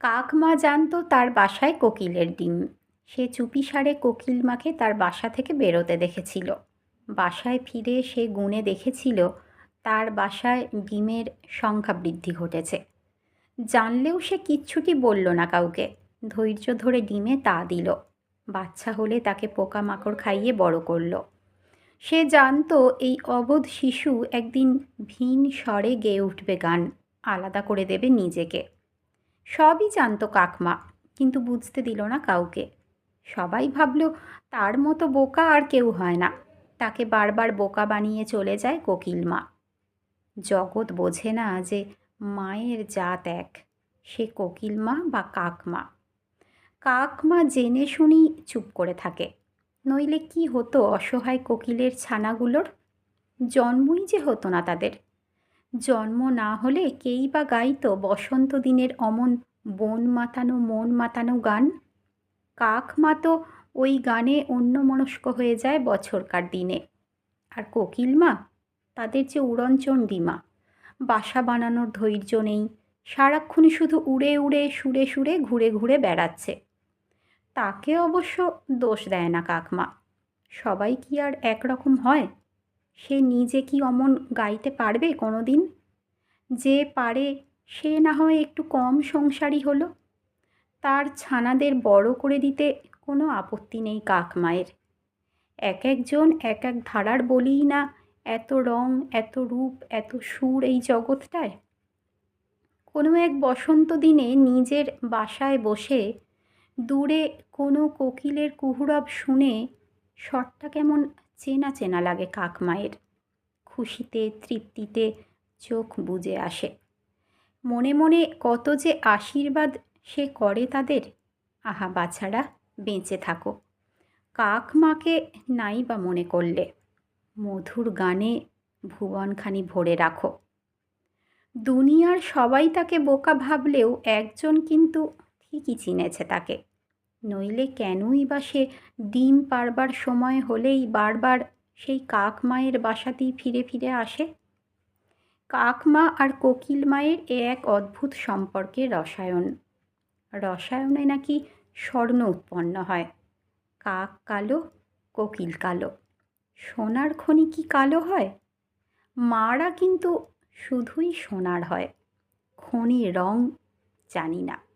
কাক মা জানতো তার বাসায় কোকিলের ডিম। সে চুপিসারে কোকিল মাকে তার বাসা থেকে বেরোতে দেখেছিল। বাসায় ফিরে সে গুণে দেখেছিল তার বাসায় ডিমের সংখ্যা বৃদ্ধি ঘটেছে। জানলেও সে কিচ্ছুটি বলল না কাউকে। ধৈর্য ধরে ডিমে তা দিল। বাচ্চা হলে তাকে পোকামাকড় খাইয়ে বড় করল। সে জানতো এই অবোধ শিশু একদিন ভিন স্বরে গেয়ে উঠবে গান। আলাদা করে দেবে নিজেকে। সবই জানতো কাকমা, কিন্তু বুঝতে দিল না কাউকে। সবাই ভাবল, তার মতো বোকা আর কেউ হয় না। তাকে বারবার বোকা বানিয়ে চলে যায় কোকিল মা। জগৎ বোঝে না যে মায়ের জাত এক, সে কোকিল মা বা কাকমা। কাকমা জেনে শুনি চুপ করে থাকে। নইলে কি হতো অসহায় কোকিলের ছানাগুলোর? জন্মই যে হতো না তাদের। জন্ম না হলে কেই বা গাইতো বসন্ত দিনের অমন বন মাতানো, মন মাতানো গান? কাক মা তো ওই গানে অন্যমনস্ক হয়ে যায় বছরকার দিনে। আর কোকিল মা? তাদের যে উড়নচণ্ডী মা। বাসা বানানোর ধৈর্য নেই। সারাক্ষণই শুধু উড়ে উড়ে, সুরে সুরে ঘুরে ঘুরে বেড়াচ্ছে। তাকে অবশ্য দোষ দেয় না কাকমা সবাই কি আর একরকম হয়? সে নিজে কি অমন গাইতে পারবে কোনো দিন যে পারে সে না হয় একটু কম সংসারী হলো। তার ছানাদের বড় করে দিতে কোনো আপত্তি নেই কাকমায়ের এক একজন এক এক ধারার বলিই না এত রং, এত রূপ, এত সুর এই জগৎটায়। কোনো এক বসন্ত দিনে নিজের বাসায় বসে দূরে কোনো কোকিলের কুহুরব শুনে স্বরটা কেমন চেনা চেনা লাগে কাকমায়ের খুশিতে, তৃপ্তিতে চোখ বুজে আসে। মনে মনে কত যে আশীর্বাদ সে করে তাদের, আহা বাছারা, বেঁচে থাকো। কাক মাকে নাই বা মনে করলে, মধুর গানে ভুবনখানি ভরে রাখো। দুনিয়ার সবাই তাকে বোকা ভাবলেও একজন কিন্তু ঠিকই চিনেছে তাকে। নইলে কেনই বা সে ডিম পারবার সময় হলেই বারবার সেই কাক মায়ের বাসাতেই ফিরে ফিরে আসে? কাক মা আর কোকিল মায়ের এ এক অদ্ভুত সম্পর্কে রসায়ন। রসায়নে নাকি স্বর্ণ উৎপন্ন হয়। কাক কালো, কোকিল কালো। সোনার খনি কি কালো হয়? মারা কিন্তু শুধুই সোনার হয়। খনির রং জানি না।